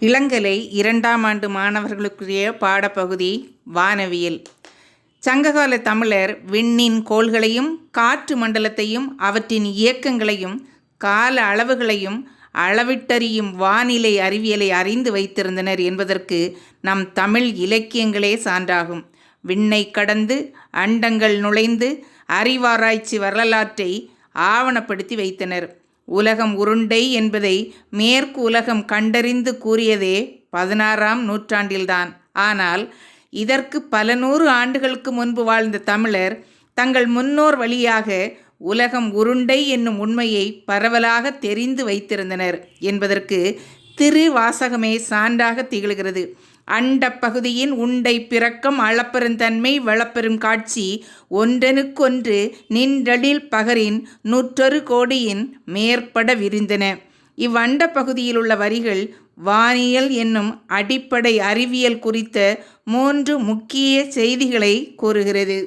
இளங்கலை இரண்டாம் ஆண்டு மாணவர்களுக்குரிய பாடப்பகுதி வானவியல். சங்ககால தமிழர் விண்ணின் கோள்களையும் காற்று மண்டலத்தையும் அவற்றின் இயக்கங்களையும் கால அளவுகளையும் அளவிட்டறியும் வானிலை அறிவியலை அறிந்து வைத்திருந்தனர் என்பதற்கு நம் தமிழ் இலக்கியங்களே சான்றாகும். விண்ணை கடந்து அண்டங்கள் நுழைந்து அறிவாராய்ச்சி வரலாற்றை ஆவணப்படுத்தி வைத்தனர். உலகம் உருண்டை என்பதை மேற்கு உலகம் கண்டறிந்து கூறியதே பதினாறாம் நூற்றாண்டில்தான். ஆனால் இதற்கு பல நூறு ஆண்டுகளுக்கு முன்பு வாழ்ந்த தமிழர் தங்கள் முன்னோர் வழியாக உலகம் உருண்டை என்னும் உண்மையை பரவலாக தெரிந்து வைத்திருந்தனர் என்பதற்கு திருவாசகமே சான்றாக திகழ்கிறது. அண்டப்பகுதியின் உண்டை பிறக்கம் அளப்பெருந்தன்மை வளப்பெரும் காட்சி ஒன்றனுக்கொன்று நின்றடில் பகரின் நூற்றொரு கோடியின் மேற்பட விரிந்தன. இவ்வண்ட பகுதியில் உள்ள வரிகள் வானியல் என்னும் அடிப்படை அறிவியல் குறித்த மூன்று முக்கிய செய்திகளை கூறுகிறது.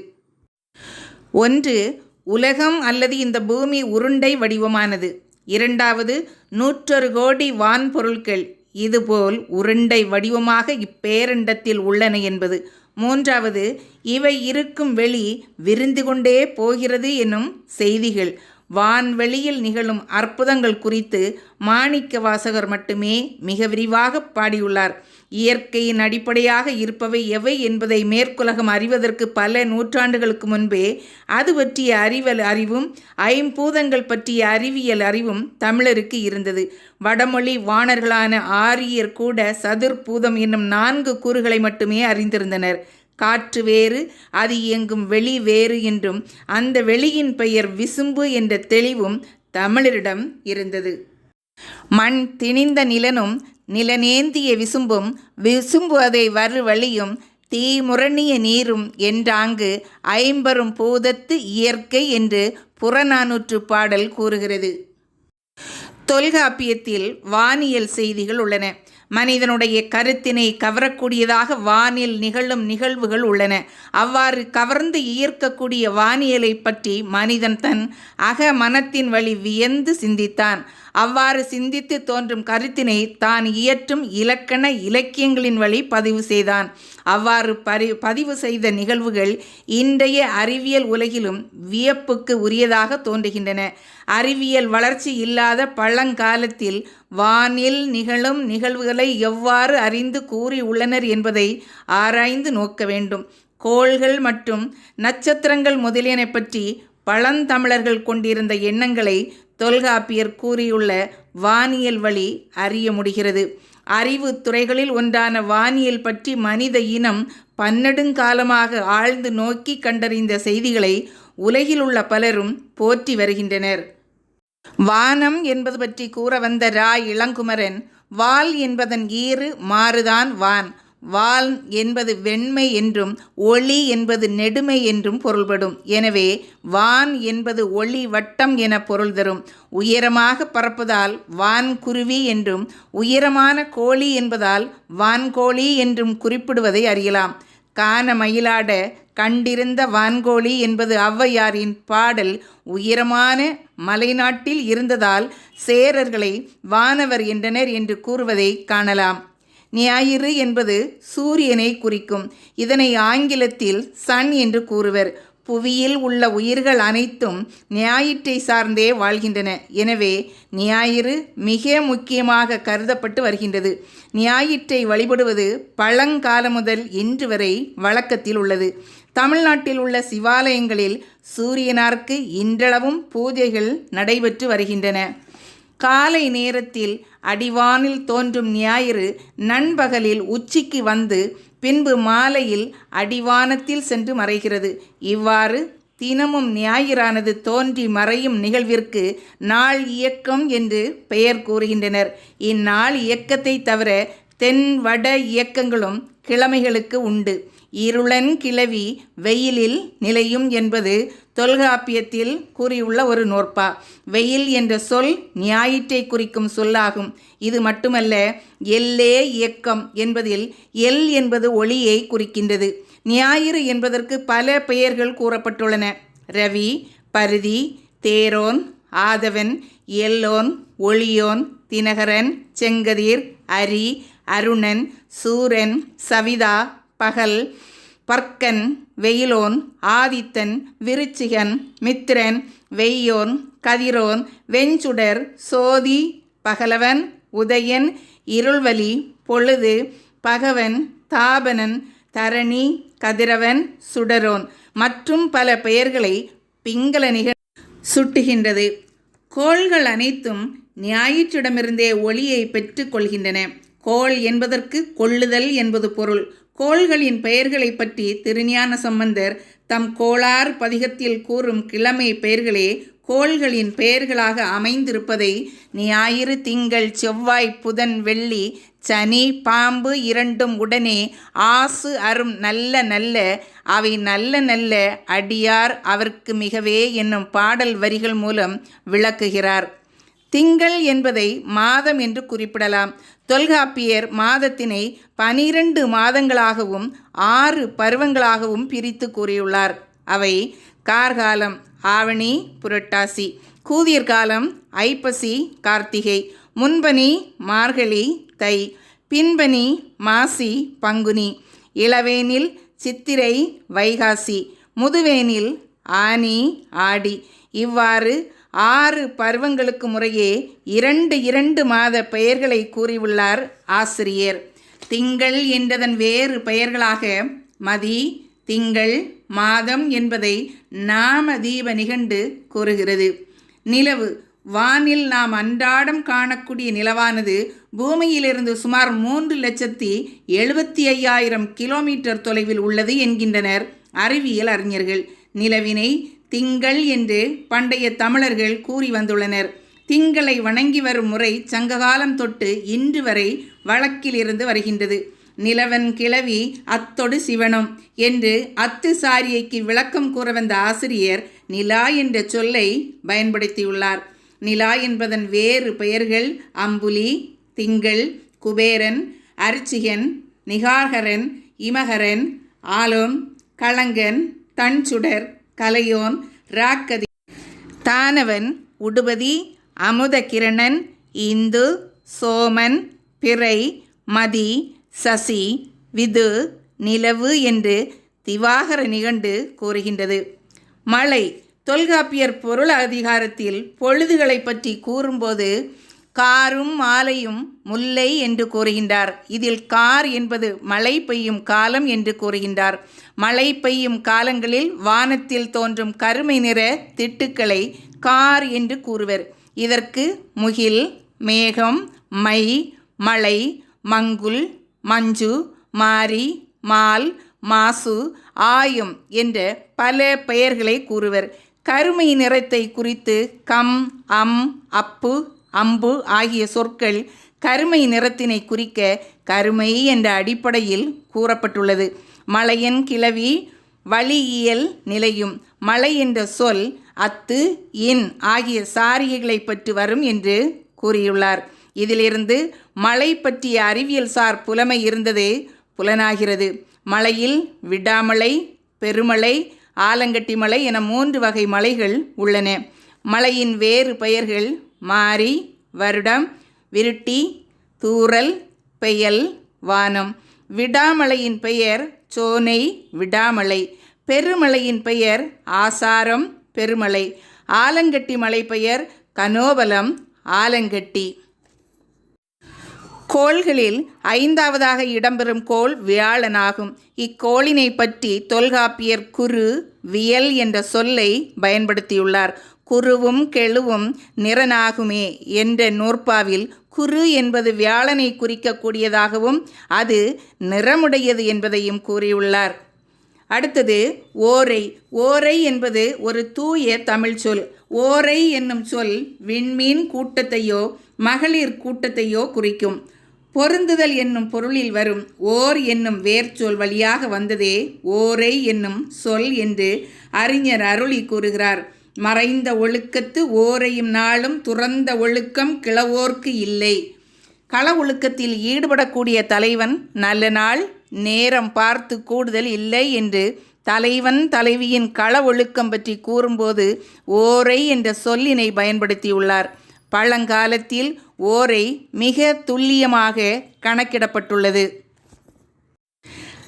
ஒன்று உலகம் அல்லது இந்த பூமி உருண்டை வடிவமானது. இரண்டாவது நூற்றொரு கோடி வான்பொருட்கள் இதுபோல் உருண்டை வடிவமாக இப்பேரண்டத்தில் உள்ளன என்பது. மூன்றாவது இவை இருக்கும் வெளி விரிந்து கொண்டே போகிறது எனும் செய்திகள். வான்வெளியில் நிகழும் அற்புதங்கள் குறித்து மாணிக்க வாசகர் மட்டுமே மிக விரிவாக பாடியுள்ளார். இயற்கையின் அடிப்படையாக இருப்பவை எவை என்பதை மேற்குலகம் அறிவதற்கு பல நூற்றாண்டுகளுக்கு முன்பே அது பற்றிய அறிவல் அறிவும் ஐம்பூதங்கள் பற்றிய அறிவியல் அறிவும் தமிழருக்கு இருந்தது. வடமொழி வாணர்களான ஆரியர் கூட சதுர்பூதம் என்னும் நான்கு கூறுகளை மட்டுமே அறிந்திருந்தனர். காற்று வேறு அது இயங்கும் வெளி வேறு என்றும் அந்த வெளியின் பெயர் விசும்பு என்ற தெளிவும் தமிழரிடம் இருந்தது. மண் திணிந்த நிலனும் நிலநேந்திய விசும்பும் விசும்பு அதை வரு வழியும் தீ முரணிய நீரும் என்றாங்கு ஐம்பரும் பூதத்து இயற்கை என்று புறநானூற்று பாடல் கூறுகிறது. தொல்காப்பியத்தில் வானியல் செய்திகள் உள்ளன. மனிதனுடைய கருத்தினை கவரக்கூடியதாக வானில் நிகழும் நிகழ்வுகள் உள்ளன. அவ்வாறு கவர்ந்து ஈர்க்கக்கூடிய வானியலை பற்றி மனிதன் தன் அக மனத்தின் வழி வியந்து சிந்தித்தான். அவ்வாறு சிந்தித்து தோன்றும் கருத்தினை தான் இயற்றும் இலக்கண இலக்கியங்களின் வழி பதிவு செய்தான். அவ்வாறு பரி பதிவு செய்த நிகழ்வுகள் இன்றைய அறிவியல் உலகிலும் வியப்புக்கு உரியதாக தோன்றுகின்றன. அறிவியல் வளர்ச்சி இல்லாத பழங்காலத்தில் வானில் நிகழும் நிகழ்வுகளை எவ்வாறு அறிந்து கூறி உள்ளனர் என்பதை ஆராய்ந்து நோக்க வேண்டும். கோள்கள் மற்றும் நட்சத்திரங்கள் முதலியன பற்றி பழந்தமிழர்கள் கொண்டிருந்த எண்ணங்களை தொல்காப்பியர் கூறியுள்ள வானியல் வழி அறிய முடிகிறது. அறிவு துறைகளில் ஒன்றான வானியல் பற்றி மனித இனம் பன்னெடுங்காலமாக ஆழ்ந்து நோக்கி கண்டறிந்த செய்திகளை உலகில் உள்ள பலரும் போற்றி வருகின்றனர். வானம் என்பது பற்றி கூற வந்த ரா இளங்குமரன் வால் என்பதன் ஈறு மாறுதான் வான். வால் என்பது வெண்மை என்றும் ஒளி என்பது நெடுமை என்றும் பொருள்படும். எனவே வான் என்பது ஒளி வட்டம் என பொருள் தரும். உயரமாக பறப்பதால் வான்குருவி என்றும் உயரமான கோழி என்பதால் வான்கோழி என்றும் குறிப்பிடுவதை அறியலாம். காண மயிலாட கண்டிருந்த வான்கோழி என்பது ஔவையாரின் பாடல் உயரமான மலைநாட்டில் இருந்ததால் சேரர்களை வானவர் என்றனர் என்று கூறுவதை காணலாம். ஞாயிறு என்பது சூரியனை குறிக்கும். இதனை ஆங்கிலத்தில் சன் என்று கூறுவர். புவியில் உள்ள உயிர்கள் அனைத்தும் ஞாயிற்றை சார்ந்தே வாழ்கின்றன. எனவே ஞாயிறு மிக முக்கியமாக கருதப்பட்டு வருகின்றது. ஞாயிற்றை வழிபடுவது பழங்காலம் முதல் இன்று வரை வழக்கத்தில் உள்ளது. தமிழ்நாட்டில் உள்ள சிவாலயங்களில் சூரியனாருக்கு இன்றளவும் பூஜைகள் நடைபெற்று வருகின்றன. காலை நேரத்தில் அடிவானில் தோன்றும் ஞாயிறு நண்பகலில் உச்சிக்கு வந்து பின்பு மாலையில் அடிவானத்தில் சென்று மறைகிறது. இவ்வாறு தினமும் ஞாயிறானது தோன்றி மறையும் நிகழ்விற்கு நாள் இயக்கம் என்று பெயர் கூறுகின்றனர். இந்நாள் இயக்கத்தை தவிர தென் வட இயக்கங்களும் கிழமைகளுக்கு உண்டு. இருளன் கிளவி வெயிலில் நிலையும் என்பது தொல்காப்பியத்தில் கூறியுள்ள ஒரு நோற்பா வெயில் என்ற சொல் ஞாயிற்றை குறிக்கும் சொல்லாகும். இது மட்டுமல்ல எல்லே இயக்கம் என்பதில் எல் என்பது ஒளியை குறிக்கின்றது. ஞாயிறு என்பதற்கு பல பெயர்கள் கூறப்பட்டுள்ளன. ரவி பருதி தேரோன் ஆதவன் எல்லோன் ஒளியோன் தினகரன் செங்கதிர் அரி அருணன் சூரன் சவிதா பகல் பர்க்கன் வெயிலோன் ஆதித்தன் விருச்சிகன் மித்திரன் வெய்யோன் கதிரோன் வெஞ்சுடர் சோதி பகலவன் உதயன் இருள்வலி பொழுது பகவன் தாபனன் தரணி கதிரவன் சுடரோன் மற்றும் பல பெயர்களை பிங்கள நிக சுட்டுகின்றது. கோள்கள் அனைத்தும் ஞாயிற்றிடமிருந்தே ஒளியை பெற்றுக்கொள்கின்றன கோள் என்பதற்கு கொள்ளுதல் என்பது பொருள். கோள்களின் பெயர்களைப் பற்றி திருஞான சம்பந்தர் தம் கோளார் பதிகத்தில் கூறும் கிழமை பெயர்களே கோள்களின் பெயர்களாக அமைந்திருப்பதை ஞாயிறு திங்கள் செவ்வாய் புதன் வெள்ளி சனி பாம்பு இரண்டும் உடனே ஆசு அரும் நல்ல நல்ல அவை நல்ல நல்ல அடியார் அவர்க்கு மிகவே என்னும் பாடல் வரிகள் மூலம் விளக்குகிறார். திங்கள் என்பதை மாதம் என்று குறிப்பிடலாம். தொல்காப்பியர் மாதத்தினை பனிரெண்டு மாதங்களாகவும் ஆறு பருவங்களாகவும் பிரித்து கூறியுள்ளார். அவை கார்காலம் ஆவணி புரட்டாசி கூதியர் காலம் ஐப்பசி கார்த்திகை முன்பனி மார்கழி தை பின்பனி மாசி பங்குனி இளவேனில் சித்திரை வைகாசி முதுவேனில் ஆனி ஆடி இவ்வாறு ஆறு பருவங்களுக்கு முறையே இரண்டு இரண்டு மாத பெயர்களை கூறியுள்ளார் ஆசிரியர். திங்கள் என்றதன் வேறு பெயர்களாக மதி திங்கள் மாதம் என்பதை நாம தீப நிகண்டு கூறுகிறது. நிலவு வானில் நாம் அன்றாடம் காணக்கூடிய நிலவானது பூமியிலிருந்து சுமார் மூன்று லட்சத்தி எழுபத்தி ஐயாயிரம் கிலோமீட்டர் தொலைவில் உள்ளது என்கின்றனர் அறிவியல் அறிஞர்கள். நிலவினை திங்கள் என்று பண்டைய தமிழர்கள் கூறி வந்துள்ளனர். திங்களை வணங்கி வரும் முறை சங்ககாலம் தொட்டு இன்று வரை வழக்கிலிருந்து வருகின்றது. நிலவன் கிளவி அத்தொடு சிவனும் என்று அத்து சாரியைக்கு விளக்கம் கூற வந்த ஆசிரியர் நிலா என்ற சொல்லை பயன்படுத்தியுள்ளார். நிலா என்பதன் வேறு பெயர்கள் அம்புலி திங்கள் குபேரன் அரிச்சிகன் நிகாகரன் இமகரன் ஆலோம் களங்கன் தன்சுடர் கலையோன் ராக்கதி. தானவன் உடுபதி அமுதகிரணன் இந்து சோமன் பிறை மதி சசி விது நிலவு என்று திவாகர நிகண்டு கூறுகின்றது. மழை தொல்காப்பியர் பொருள் அதிகாரத்தில் பொழுதுகளை பற்றி கூறும்போது காரும் மாலையும் முல்லை என்று கூறுகின்றார். இதில் கார் என்பது மழை பெய்யும் காலம் என்று கூறுகின்றார். மழை பெய்யும் காலங்களில் வானத்தில் தோன்றும் கருமை நிற திட்டுக்களை கார் என்று கூறுவர். இதற்கு முகில் மேகம் மை மழை மங்குல் மஞ்சு மாரி மால் மாசு ஆயும் என்ற பல பெயர்களை கூறுவர். கருமை நிறத்தை குறித்து கம் அம் அப்பு அம்பு ஆகிய சொற்கள் கருமை நிறத்தினை குறிக்க கருமை என்ற அடிப்படையில் கூறப்பட்டுள்ளது. மலையன் கிளவி வழியியல் நிலையும் மலை என்ற சொல் அத்து இன் ஆகிய சாரிகைகளை பற்றி வரும் என்று கூறியுள்ளார். இதிலிருந்து மலை பற்றிய அறிவியல் சார் புலமை இருந்ததே புலனாகிறது. மலையில் விடாமலை பெருமலை ஆலங்கட்டி மலை என மூன்று வகை மலைகள் உள்ளன. மலையின் வேறு பெயர்கள் மாரி வருடம் விருட்டி தூறல் பெயல் வானம். விடாமலையின் பெயர் சோனை விடாமலை. பெருமலையின் பெயர் ஆசாரம் பெருமலை. ஆலங்கட்டி மலை பெயர் கனோபலம் ஆலங்கட்டி. கோள்களில் ஐந்தாவதாக இடம்பெறும் கோள் வியாழனாகும். இக்கோளினை பற்றி தொல்காப்பியர் குரு வியல் என்ற சொல்லை பயன்படுத்தியுள்ளார். குருவும் கெழுவும் நிறனாகுமே என்ற நூற்பாவில் குரு என்பது வியாழனை குறிக்கக்கூடியதாகவும் அது நிறமுடையது என்பதையும் கூறியுள்ளார். அடுத்தது ஓரை. ஓரை என்பது ஒரு தூய தமிழ் சொல். ஓரை என்னும் சொல் விண்மீன் கூட்டத்தையோ மகளிர் கூட்டத்தையோ குறிக்கும். பொருந்துதல் என்னும் பொருளில் வரும் ஓர் என்னும் வேர்ச்சொல் வழியாக வந்ததே ஓரை என்னும் சொல் என்று அறிஞர் அருளி கூறுகிறார். மறைந்த ஒழுக்கத்து ஓரையும் நாளும் துறந்த ஒழுக்கம் கிளவோர்க்கு இல்லை. கள ஒழுக்கத்தில் ஈடுபடக்கூடிய தலைவன் நல்ல நாள் நேரம் பார்த்து கூடுதல் இல்லை என்று தலைவன் தலைவியின் கள ஒழுக்கம் பற்றி கூறும்போது ஓரை என்ற சொல்லினை பயன்படுத்தியுள்ளார். பழங்காலத்தில் ஓரை மிக துல்லியமாக கணக்கிடப்பட்டுள்ளது.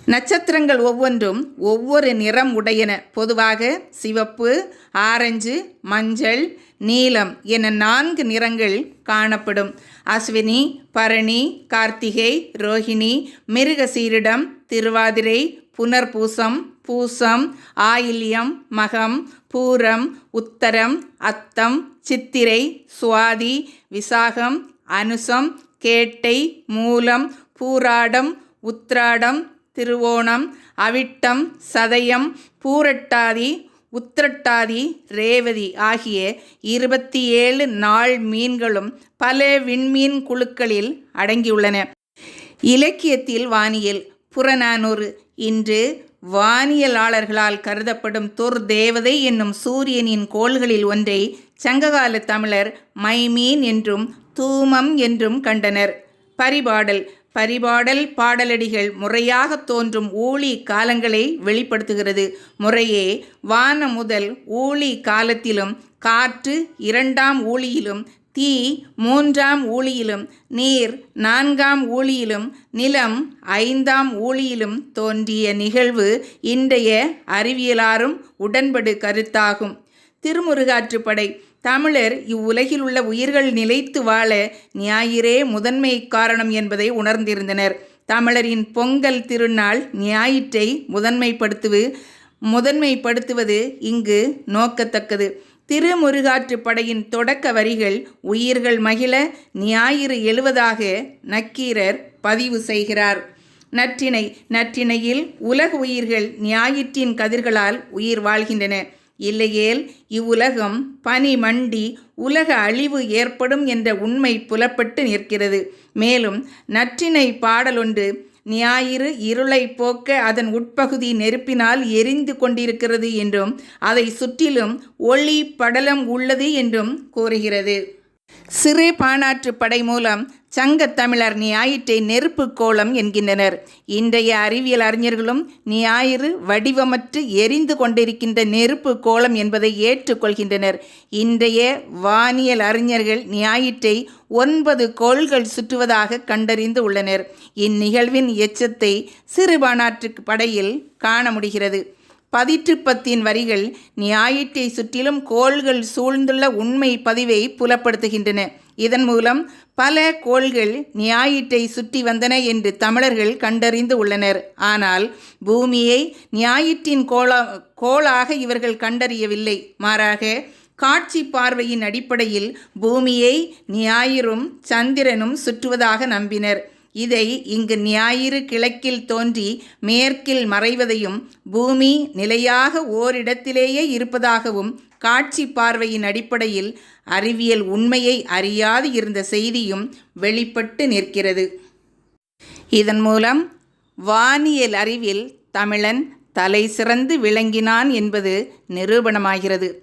நட்சத்திரங்கள் ஒவ்வொன்றும் ஒவ்வொரு நிறம் உடையன. பொதுவாக சிவப்பு ஆரஞ்சு மஞ்சள் நீலம் என நான்கு நிறங்கள் காணப்படும். அஸ்வினி பரணி கார்த்திகை ரோஹிணி மிருகசீரிடம் திருவாதிரை புனர்பூசம் பூசம் ஆயில்யம் மகம் பூரம் உத்தரம் அத்தம் சித்திரை சுவாதி விசாகம் அனுசம் கேட்டை மூலம் பூராடம் உத்ராடம் திருவோணம் அவிட்டம் சதயம் பூரட்டாதி உத்திரட்டாதி ரேவதி ஆகிய இருபத்தி ஏழு நாள் மீன்களும் பல விண்மீன் குழுக்களில் அடங்கியுள்ளன. இலக்கியத்தில் வானியல் புறநானூறு. இன்று வானியலாளர்களால் கருதப்படும் துர் தேவதை என்னும் சூரியனின் கோள்களில் ஒன்றை சங்ககால தமிழர் மைமீன் என்றும் தூமம் என்றும் கண்டனர். பரிபாடல். பரிபாடல் பாடலடிகள் முறையாக தோன்றும் ஊழி காலங்களை வெளிப்படுத்துகிறது. முறையே வான முதல் ஊழி காலத்திலும் காற்று இரண்டாம் ஊழியிலும் தீ மூன்றாம் ஊழியிலும் நீர் நான்காம் ஊழியிலும் நிலம் ஐந்தாம் ஊழியிலும் தோன்றிய நிகழ்வு இன்றைய அறிவியலாரும் உடன்படு கருத்தாகும். திருமுருகாற்றுப்படை. தமிழர் இவ்வுலகில் உள்ள உயிர்கள் நிலைத்து வாழ ஞாயிறே முதன்மை காரணம் என்பதை உணர்ந்திருந்தனர். தமிழரின் பொங்கல் திருநாள் ஞாயிற்றை முதன்மைப்படுத்துவது முதன்மைப்படுத்துவது இங்கு நோக்கத்தக்கது. திருமுருகாற்றுப்படையின் தொடக்க வரிகள் உயிர்கள் மகிழ ஞாயிறு எழுவதாக நக்கீரர் பதிவு செய்கிறார். நற்றினை நற்றினையில் உலக உயிர்கள் ஞாயிற்றின் கதிர்களால் உயிர் வாழ்கின்றன. இல்லையேல் இவ்வுலகம் பனி மண்டி உலக அழிவு ஏற்படும் என்ற உண்மை புலப்பட்டு நிற்கிறது. மேலும் நற்றினை பாடலொன்று ஞாயிறு இருளை போக்க அதன் உட்பகுதி நெருப்பினால் எரிந்து கொண்டிருக்கிறது என்றும் அதை சுற்றிலும் ஒளி படலம் உள்ளது என்றும் கூறுகிறது. சிறு பாணாற்று படை மூலம் சங்கத்தமிழர் நியாயிற்றை நெருப்பு கோலம் என்கின்றனர். இன்றைய அறிவியல் அறிஞர்களும் ஞாயிறு வடிவமற்று எரிந்து கொண்டிருக்கின்ற நெருப்பு கோலம் என்பதை ஏற்றுக்கொள்கின்றனர். இன்றைய வானியல் அறிஞர்கள் நியாயிற்றை ஒன்பது கோள்கள் சுற்றுவதாக கண்டறிந்து உள்ளனர். இந்நிகழ்வின் எச்சத்தை சிறுபானாற்று படையில் காண முடிகிறது. பதிற்றுப்பத்தின் வரிகள் நியாயத்தை சுற்றிலும் கோள்கள் சூழ்ந்துள்ள உண்மை பதிவை புலப்படுத்துகின்றன. இதன் மூலம் பல கோள்கள் ஞாயிற்றை சுற்றி வந்தன என்று தமிழர்கள் கண்டறிந்து உள்ளனர். ஆனால் பூமியை நியாயிற்றின் கோளா கோளாக இவர்கள் கண்டறியவில்லை. மாறாக காட்சி பார்வையின் அடிப்படையில் பூமியை ஞாயிறும் சந்திரனும் சுற்றுவதாக நம்பினர். இதை இங்கு ஞாயிறு கிழக்கில் தோன்றி மேற்கில் மறைவதையும் பூமி நிலையாக ஓரிடத்திலேயே இருப்பதாகவும் காட்சி பார்வையின் அடிப்படையில் அறிவியல் உண்மையை அறியாது இருந்த செய்தியும் வெளிப்பட்டு நிற்கிறது. இதன் மூலம் வானியல் அறிவில் தமிழன் தலை சிறந்து விளங்கினான் என்பது நிரூபணமாகிறது.